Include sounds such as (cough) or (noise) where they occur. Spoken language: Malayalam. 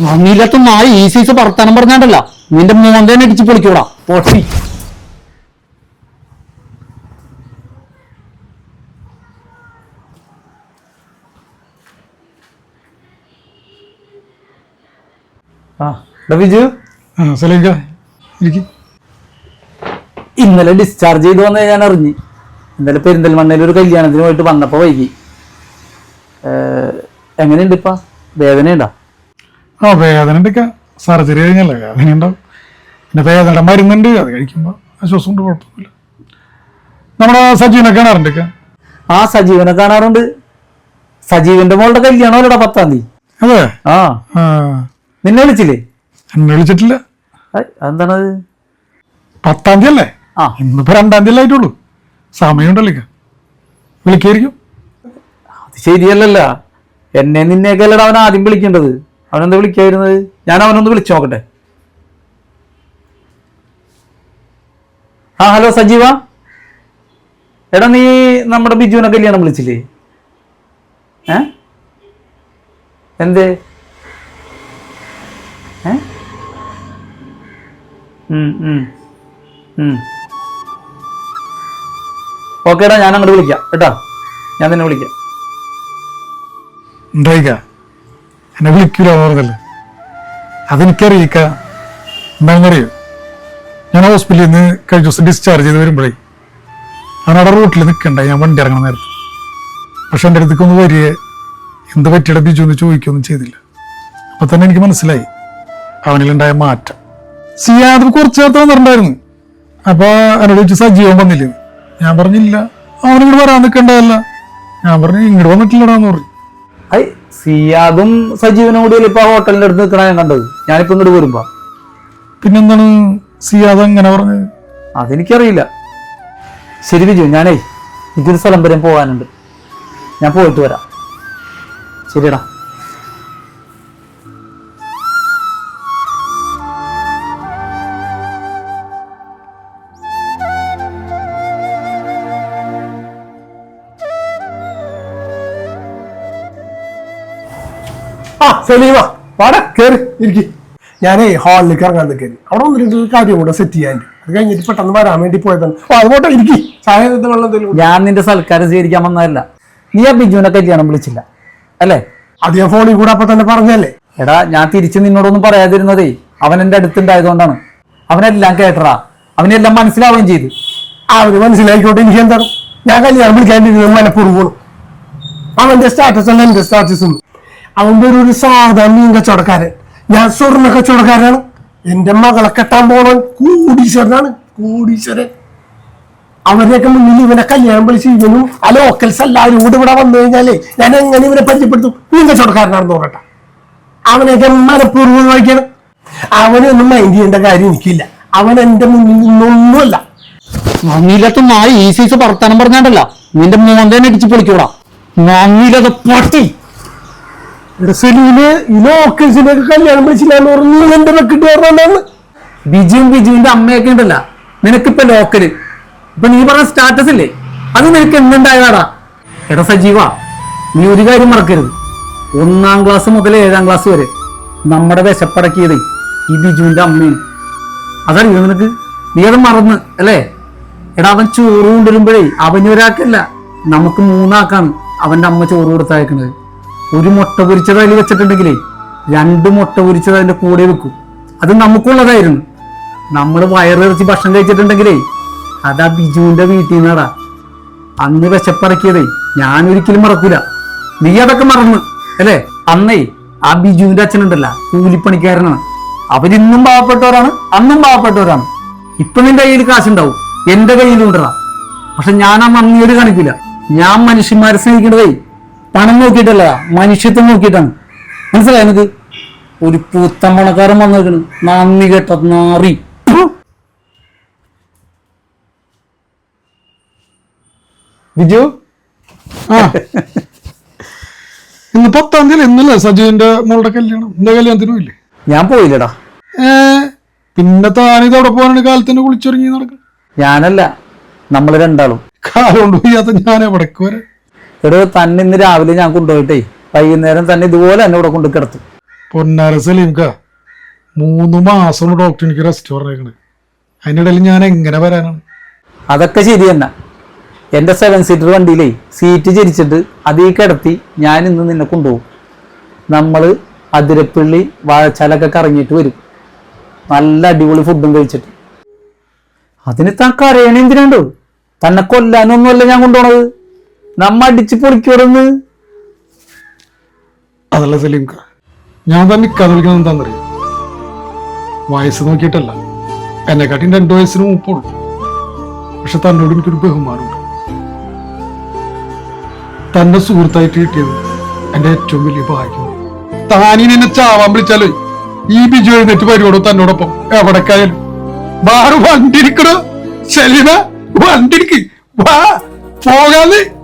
നന്ദിയില്ലാത്ത നാളെ ഈ സൈസ് വർത്താനം പറഞ്ഞാണ്ടല്ല. നിന്റെ മോന്തേനെ അടിച്ച് പൊളിക്കൂടാ. പൊട്ടി. ഇന്നലെ ഡിസ്ചാർജ് ചെയ്ത് വന്നത് ഞാൻ അറിഞ്ഞു. ഇന്നലെ പെരിന്തൽമണ്ണയിൽ ഒരു കല്യാണത്തിന് പോയിട്ട് വന്നപ്പോ വൈകി. എങ്ങനെയുണ്ട് ഇപ്പ? വേദനയുണ്ടോ? ആ വേദന ഉണ്ടൊക്കെ സർജറി കഴിഞ്ഞല്ലേ? വേദന ഉണ്ടാവും. പിന്നെ വേദന മരുന്നുണ്ട് അത് കഴിക്കുമ്പോൾ ശ്വാസം കൊണ്ട് കുഴപ്പമില്ല നമ്മുടെ സജീവനെ കാണാറുണ്ടൊക്കെ ആ സജീവനെ കാണാറുണ്ട്. സജീവന്റെ മോളുടെ കല്യാണം അല്ലടാ പത്താം തീയതി? അതെ? ആ. നിന്നെ വിളിച്ചില്ലേ? എന്നെ വിളിച്ചിട്ടില്ല. എന്താണത് പത്താം തീയതി അല്ലേ? ആ. ഇന്നിപ്പോ രണ്ടാം തീയതി ആയിട്ടുള്ളൂ. സമയമുണ്ടല്ലോ. വിളിക്കായിരിക്കും. അത് ശരിയല്ലല്ല. എന്നെ നിന്നെയൊക്കെ അല്ലടാ അവൻ ആദ്യം വിളിക്കേണ്ടത്. അവനെന്താ വിളിക്കായിരുന്നത്? ഞാൻ അവനൊന്ന് വിളിച്ചു നോക്കട്ടെ. ആ ഹലോ സജീവ. എടാ നീ നമ്മുടെ ബിജുവിനെ കല്യാണം വിളിച്ചില്ലേ? ഏ? എന്തേ? ഉം. ഓക്കേടാ ഞാൻ അങ്ങോട്ട് വിളിക്കാം. കേട്ടോ? ഞാൻ തന്നെ വിളിക്കാം. ഉണ്ടായിക്ക എന്നെ വിളിക്കൂല പറഞ്ഞല്ലേ? അതെനിക്കറിയിക്ക. എന്താണെന്നറിയോ ഞാൻ ഹോസ്പിറ്റലിൽ നിന്ന് കഴിഞ്ഞ ദിവസം ഡിസ്ചാർജ് ചെയ്ത് വരുമ്പോഴേ അവിടെ റൂട്ടിൽ നിൽക്കണ്ട ഞാൻ വണ്ടി ഇറങ്ങണ നേരത്ത്. പക്ഷെ എന്റെ അടുത്തേക്ക് ഒന്ന് വരിക എന്ത് പറ്റിയുടെ ബിജു എന്ന് ചോദിക്കുകയൊന്നും ചെയ്തില്ല. അപ്പൊ തന്നെ എനിക്ക് മനസ്സിലായി അവനിലുണ്ടായ മാറ്റം. സിയാദ് കുറച്ച് നേരത്തെ വന്നിട്ടുണ്ടായിരുന്നു. അപ്പൊ എന്നോട് ചോദിച്ചു സജീവൻ വന്നില്ലേ? ഞാൻ പറഞ്ഞില്ല അവനിങ്ങോട്ട് വരാൻ നിൽക്കണ്ടതല്ല. ഞാൻ പറഞ്ഞു ഇങ്ങോട്ട് വന്നിട്ടില്ലടാന്ന് പറഞ്ഞു. സിയാദും സജീവനും കൂടി ഇപ്പൊ ആ ഹോട്ടലിന്റെ അടുത്ത് നിൽക്കണ ഞാൻ കണ്ടത്? ഞാനിപ്പോ ഇങ്ങോട്ട് വരുമ്പോ. പിന്നെന്താണ് സിയാദ് എങ്ങനെ പറഞ്ഞത് അതെനിക്കറിയില്ല. ശരി ബിജു ഞാനേ എനിക്കൊരു സ്ഥലം വരെ പോകാനുണ്ട് ഞാൻ പോയിട്ട് വരാം. ശരിയടാ. ആ സലീമ വാടാ കേറി ഇരിക്കി. ഞാനേ ഹാളിലേക്ക് ഇറങ്ങാൻ നിൽക്കരുത് അവിടെ ഒന്ന് കാര്യം കൂടെ സെറ്റ് ചെയ്യാൻ. അത് കഴിഞ്ഞിട്ട് പെട്ടെന്ന് വരാൻ വേണ്ടി പോയതാണ്. ഓ അത് പോട്ടെ ഇരിക്കി. ചായ വെള്ളം എന്തെങ്കിലും ഞാൻ നിന്റെ സൽക്കാരം സ്വീകരിക്കാൻ വന്നതല്ല. നീ ആ ബിജുവിനെ കല്യാണം വിളിച്ചില്ല. അല്ലേ? അത് ഞാൻ ഫോണിൽ കൂടെ അപ്പൊ തന്നെ പറഞ്ഞല്ലേ എടാ ഞാൻ തിരിച്ച് നിന്നോടൊന്നും പറയാതിരുന്നതേ. അവൻ എന്റെ അടുത്തുണ്ടായതുകൊണ്ടാണ്. അവനെല്ലാം കേട്ടറാ. അവനെല്ലാം മനസ്സിലാവുകയും ചെയ്തു. അവന് മനസ്സിലായിക്കോട്ടെ എനിക്ക് എന്താണ്? ഞാൻ കല്യാണം വിളിക്കാൻ മനഃപൂർവം അവന്റെ സ്റ്റാറ്റസ് അല്ല എന്റെ സ്റ്റാറ്റസും അവന്റെ ഒരു ഒരു സാധാ മീൻ കച്ചവടക്കാരൻ ഞാൻ സ്വർണ കച്ചവടക്കാരാണ് എന്റെ മകളെ കെട്ടാൻ പോണവൻ കൂടീശ്വരനാണ് കൂടീശ്വരൻ. അവരെയൊക്കെ മുന്നിൽ ഇവനെ കല്യാണം വിളിച്ച് ഇവനും ആ ലോക്കൽസ് എല്ലാവരും കൂടെ ഇവിടെ വന്നു കഴിഞ്ഞാലേ ഞാൻ എങ്ങനെ ഇവനെ പരിചയപ്പെടുത്തും? മീൻ കച്ചവടക്കാരനാണെന്ന് നോക്കട്ടെ അവനെയൊക്കെ മനഃപൂർവം വായിക്കണം അവനൊന്നും മൈൻഡ് ചെയ്യേണ്ട കാര്യം എനിക്കില്ല. അവൻ എന്റെ മുന്നിൽ നിന്നൊന്നുമല്ല. നന്ദിയില്ലാത്ത നായ ഈ സൈസ് വർത്താനം പറഞ്ഞാണ്ടല്ല. നിന്റെ മോന്തേനെ അടിച്ച് പൊളിക്കൂടാ. നന്ദിയില്ലാത്ത പട്ടി. സെലൂന് ഈ ലോക്കൽസിനൊക്കെ കല്യാണം വിളിച്ചില്ലാന്ന് പറഞ്ഞു എന്റെ വെക്കിട്ട് പറഞ്ഞാണ് ബിജുവും ബിജുവിന്റെ അമ്മയൊക്കെ ഉണ്ടല്ല. നിനക്കിപ്പൊ ലോക്കൽ ഇപ്പൊ നീ പറഞ്ഞ സ്റ്റാറ്റസ് ഇല്ലേ? അത് നിനക്ക് എന്തുണ്ടായതാടാ എട സജീവ നീ ഒരു കാര്യം മറക്കരുത്. ഒന്നാം ക്ലാസ് മുതൽ ഏഴാം ക്ലാസ് വരെ നമ്മുടെ വിശപ്പടക്കിയത് ഈ ബിജുവിന്റെ അമ്മയാണ്. അതറിയോ നിനക്ക്? നീ അത് മറന്ന് അല്ലേ? എടാ അവൻ ചോറ് കൊണ്ടുവരുമ്പോഴേ അവനൊരാക്കല്ല നമുക്ക് മൂന്നാക്കാണ് അവന്റെ അമ്മ ചോറ് കൊടുത്തയക്കുന്നത്. ഒരു മുട്ട പൊരിച്ചത് അതിൽ വെച്ചിട്ടുണ്ടെങ്കിലേ രണ്ട് മുട്ട പൊരിച്ചത് അതിന്റെ കൂടെ വെക്കും. അത് നമുക്കുള്ളതായിരുന്നു. നമ്മൾ വയറിറച്ചി ഭക്ഷണം കഴിച്ചിട്ടുണ്ടെങ്കിലേ അതാ ബിജുവിന്റെ വീട്ടിൽ നിന്നാടാ. അന്ന് വിശപ്പറക്കിയതേ ഞാൻ ഒരിക്കലും മറക്കൂല. നീ അതൊക്കെ മറന്ന് അല്ലേ? അന്നേ ആ ബിജുവിന്റെ അച്ഛനുണ്ടല്ല കൂലിപ്പണിക്കാരനാണ്. അവരിന്നും പാവപ്പെട്ടവരാണ് അന്നും പാവപ്പെട്ടവരാണ്. ഇപ്പൊ നിന്റെ കയ്യിൽ കാശുണ്ടാവും. എന്റെ കയ്യിലുണ്ടടാ. പക്ഷെ ഞാൻ ആ നന്ദിയോട് കാണിക്കില്ല ഞാൻ മനുഷ്യന്മാരെ സ്നേഹിക്കേണ്ടതേ പണം നോക്കിയിട്ടല്ല മനുഷ്യത്വം നോക്കിയിട്ടാണ്. മനസ്സിലായി എനിക്ക് ഒരു പൂത്തൻ പണക്കാരൻ വന്നേക്കണ്. നന്ദി കേട്ട നാറി ബിജു ആ. (laughs) ഇന്ന് പത്താം തീയതി ഇന്നല്ലേ സജുവിന്റെ മോളുടെ കല്യാണം? എന്റെ കല്യാണത്തിനും ഇല്ലേ? ഞാൻ പോയില്ലടാ. ഏ പിന്നെ താനിത് അവിടെ പോകാനാണ് കാലത്തിന് കുളിച്ചൊരുങ്ങി നടക്കുക ഞാനല്ല നമ്മൾ രണ്ടാളും. കാലം കൊണ്ട് പോയാത്ത ഞാൻ എവിടേക്ക് വരെ? എടോ തന്നെ ഇന്ന് രാവിലെ ഞാൻ കൊണ്ടുപോയിട്ടേ. വൈകുന്നേരം തന്നെ ഇതുപോലെ തന്നെ ഇവിടെ കൊണ്ട് കിടത്തും. പൊന്നാര സലീംക്ക മൂന്ന് മാസം ഡോക്ടർ എനിക്ക് റെസ്റ്റ് പറഞ്ഞേക്കണ്. അതിനിടയിൽ ഞാൻ എങ്ങനെ വരാനാണ്? അതൊക്കെ ശരി തന്നെ. എന്റെ സെവൻ സീറ്റർ വണ്ടിയിലേ സീറ്റ് ചിരിച്ചിട്ട് അതീ കിടത്തി ഞാൻ ഇന്ന് നിന്നെ കൊണ്ടുപോകും. നമ്മൾ അതിരപ്പള്ളി വാഴച്ചാലൊക്കെ കറങ്ങിയിട്ട് വരും. നല്ല അടിപൊളി ഫുഡും കഴിച്ചിട്ട്. അതിന് താൻ കരയണ എന്തിനാണ്ടോ? തന്നെ കൊല്ലാനൊന്നുമല്ല ഞാൻ കൊണ്ടുപോണത്. നമ്മ അടിച്ച് പൊളിക്കോടുന്ന് അതല്ല സലീം ഞാൻ തന്നെ നിൽക്കാതെ വിളിക്കുന്നത് വയസ്സ് നോക്കിയിട്ടല്ല. എന്നെക്കാട്ടിയും രണ്ടു വയസ്സിന് മുപ്പുള്ളൂ പക്ഷെ തന്നോട് എനിക്കൊരു ബഹുമാനമുണ്ട്. തന്റെ സുഹൃത്തായിട്ട് കിട്ടിയത് എന്റെ ഏറ്റവും വലിയ ഭാഗ്യം താനീ എന്നെ ചാവാൻ വിളിച്ചാലേ? ഈ ബിജു എഴുന്നേറ്റ് വരുവോടോ തന്നോടൊപ്പം? എവിടേക്കായാലും? വാറ് വണ്ടിരിക്കണോ ശരീര വണ്ടിരിക്ക് വാ പോകാന്ന്.